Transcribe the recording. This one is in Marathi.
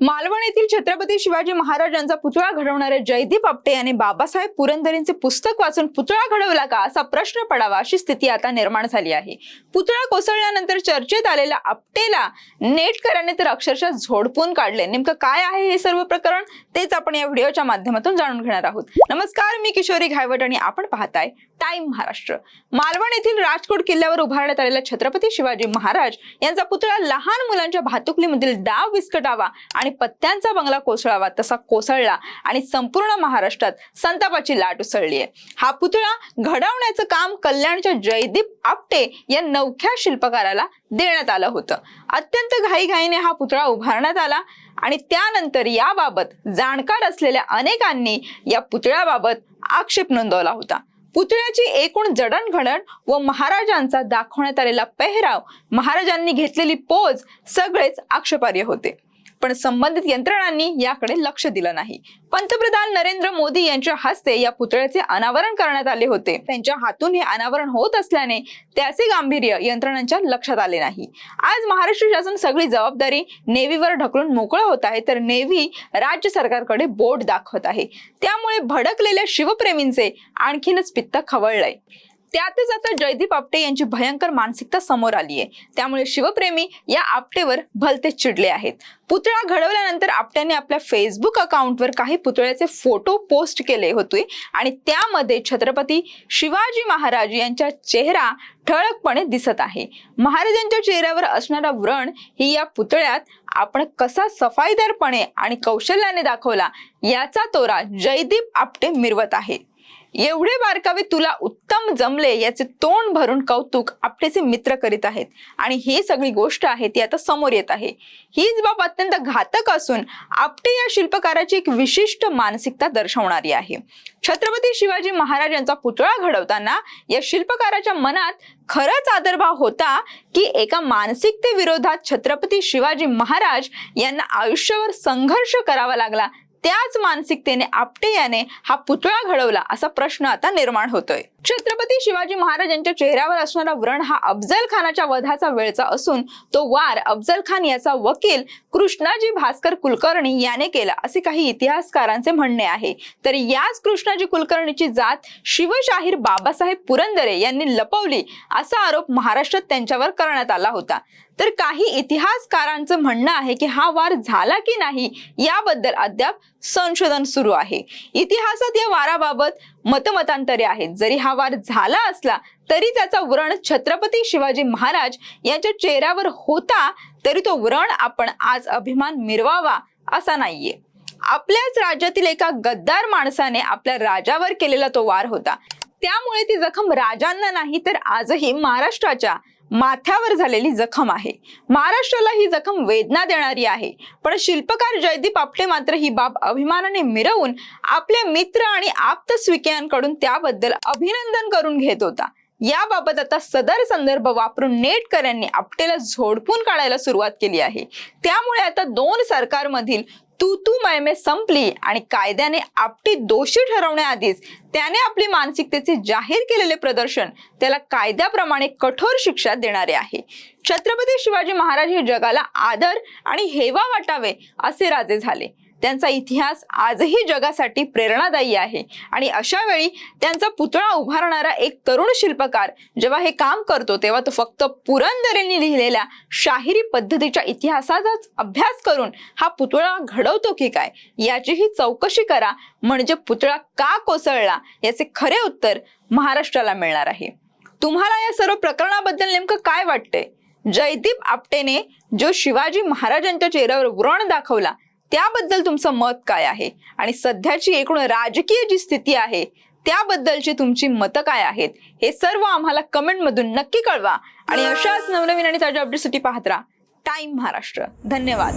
मालवण येथील छत्रपती शिवाजी महाराजांचा पुतळा घडवणारे जयदीप आपटे यांनी बाबासाहेब पुरंदरेंचे पुस्तक वाचून पुतळा घडवला का असा प्रश्न पडावा अशी स्थिती आता निर्माण झाली आहे. पुतळा कोसळल्यानंतर चर्चेत आलेल्या आपटेला नेटकऱ्याने तर अक्षरशः झोडपून काढले. नेमकं काय आहे हे सर्व प्रकरण? तेच आपण या व्हिडिओच्या माध्यमातून जाणून घेणार आहोत. नमस्कार मी किशोरी घायवट आणि आपण पाहताय टाइम महाराष्ट्र. मालवण येथील राजकोट किल्ल्यावर उभारण्यात आलेला छत्रपती शिवाजी महाराज यांचा पुतळा लहान मुलांच्या भातुकलीमधील डाव विस्कटावा आणि पत्त्यांचा बंगला कोसळावा तसा कोसळला आणि संपूर्ण महाराष्ट्रात संतापाची लाट उसळली आहे. हा पुतळा घडवण्याचं काम कल्याणच्या जयदीप आपटे या नवख्या शिल्पकाराला देण्यात आलं होतं. अत्यंत घाईघाईने हा पुतळा उभारण्यात आला आणि त्यानंतर याबाबत जाणकार असलेल्या अनेकांनी या पुतळ्याबाबत आक्षेप नोंदवला होता. पुतळ्याची एकूण जडणघडण व महाराजांचा दाखवण्यात आलेला पेहराव महाराजांनी घेतलेली पोज सगळेच आक्षेपार्ह होते. पण संबंधित यंत्रणांनी याकडे लक्ष दिलं नाही. पंतप्रधान नरेंद्र मोदी यांच्या हस्ते या पुतळ्याचे अनावरण करण्यात आले होते. त्यांच्या हातून हे अनावरण होत असल्याने त्याचे गांभीर्य यंत्रणांच्या लक्षात आले नाही. आज महाराष्ट्र शासन सगळी जबाबदारी नेव्हीवर ढकलून मोकळं होत आहे तर नेव्ही राज्य सरकारकडे बोट दाखवत आहे. त्यामुळे भडकलेल्या शिवप्रेमींचे आणखीनच पित्त खवळलंय. त्यातच आता जयदीप आपटे यांची भयंकर मानसिकता समोर आली आहे त्यामुळे शिवप्रेमी या आपटेवर भलते चिडले आहेत. पुतळा घडवल्यानंतर आपट्याने आपल्या फेसबुक अकाउंटवर काही पुतळ्याचे फोटो पोस्ट केले होते आणि त्यामध्ये छत्रपती शिवाजी महाराज यांचा चेहरा ठळकपणे दिसत आहे. महाराजांच्या चेहऱ्यावर असणारा व्रण ही या पुतळ्यात आपण कसा सफाईदारपणे आणि कौशल्याने दाखवला याचा तोरा जयदीप आपटे मिरवत आहे एवढे बारकावे तुला उत्तम जमले याचे तोंड भरून कौतुक आपटेचे मित्र करीत आहेत. आणि ही सगळी गोष्ट आहे ती आता समोर येत आहे. हीच बाब अत्यंत घातक असून आपटे या शिल्पकाराची एक विशिष्ट मानसिकता दर्शवणारी आहे. छत्रपती शिवाजी महाराज यांचा पुतळा घडवताना या शिल्पकाराच्या मनात खरंच आदरभाव होता की एका मानसिकतेविरोधात छत्रपती शिवाजी महाराज यांना आयुष्यावर संघर्ष करावा लागला. त्याच मानसिकतेने आपटे याने हा पुतळा घडवला असा प्रश्न आता निर्माण होतोय. छत्रपती शिवाजी महाराज यांच्या चेहऱ्यावर असणारा व्रण हा अफजल खानाच्या वधाचा वेळचा असून तो वार अफजल खान याचा वकील कृष्णाजी भास्कर कुलकर्णी याने केला असे काही इतिहासकारांचे म्हणणे आहे. तर याच कृष्णाजी कुलकर्णीची जात शिवशाहीर बाबासाहेब पुरंदरे यांनी लपवली असा आरोप महाराष्ट्रात त्यांच्यावर करण्यात आला होता. तर काही इतिहासकारांचं म्हणणं आहे की हा वार झाला की नाही याबद्दल अद्याप संशोधन सुरू आहे. इतिहासात या वाराबाबत मतमतांतरे आहेत. जरी हा वार झाला असला तरी त्याचा व्रण छत्रपती शिवाजी महाराज यांच्या चेहऱ्यावर होता तरी तो व्रण आपण आज अभिमान मिरवावा असा नाहीये. आपल्याच राज्यातील एका गद्दार माणसाने आपल्या राजावर केलेला तो वार होता. त्यामुळे ती जखम राजांना नाही तर आजही महाराष्ट्राच्या माथ्यावर झालेली जखम आहे. महाराष्ट्राला ही जखम वेदना देणारी आहे. पण शिल्पकार जयदीप आपटे मात्र ही बाब अभिमानाने मिरवून आपल्या मित्र आणि आप्तस्विकियांकडून त्याबद्दल अभिनंदन करून घेत होता. याबाबत आता सदर संदर्भ वापरून नेटकऱ्यांनी आपटेला झोडपून काढायला सुरुवात केली आहे. त्यामुळे आता दोन सरकारमधील तू तू मैमे संपली आणि कायद्याने आपटी दोषी ठरवण्याआधीच त्याने आपली मानसिकतेचे जाहीर केलेले प्रदर्शन त्याला कायद्याप्रमाणे कठोर शिक्षा देणारे आहे. छत्रपती शिवाजी महाराज हे जगाला आदर आणि हेवा वाटावे असे राजे झाले. त्यांचा इतिहास आजही जगासाठी प्रेरणादायी आहे. आणि अशा वेळी त्यांचा पुतळा उभारणारा एक तरुण शिल्पकार जेव्हा हे काम करतो तेव्हा तो फक्त पुरंदरेंनी लिहिलेल्या शाहिरी पद्धतीच्या इतिहासाचाच अभ्यास करून हा पुतळा घडवतो की काय? याचीही चौकशी करा. म्हणजे पुतळा का कोसळला? याचे खरे उत्तर महाराष्ट्राला मिळणार आहे. तुम्हाला या सर्व प्रकरणाबद्दल नेमकं काय वाटतंय? जयदीप आपटेने जो शिवाजी महाराजांच्या चेहऱ्यावर व्रण दाखवला त्याबद्दल तुमचं मत काय आहे? आणि सध्याची एकूण राजकीय जी स्थिती आहे त्याबद्दलची तुमची मतं काय आहेत? हे सर्व आम्हाला कमेंटमधून नक्की कळवा. आणि अशाच नवनवीन आणि ताज्या अपडेटसाठी पाहत राहा. टाइम महाराष्ट्र. धन्यवाद.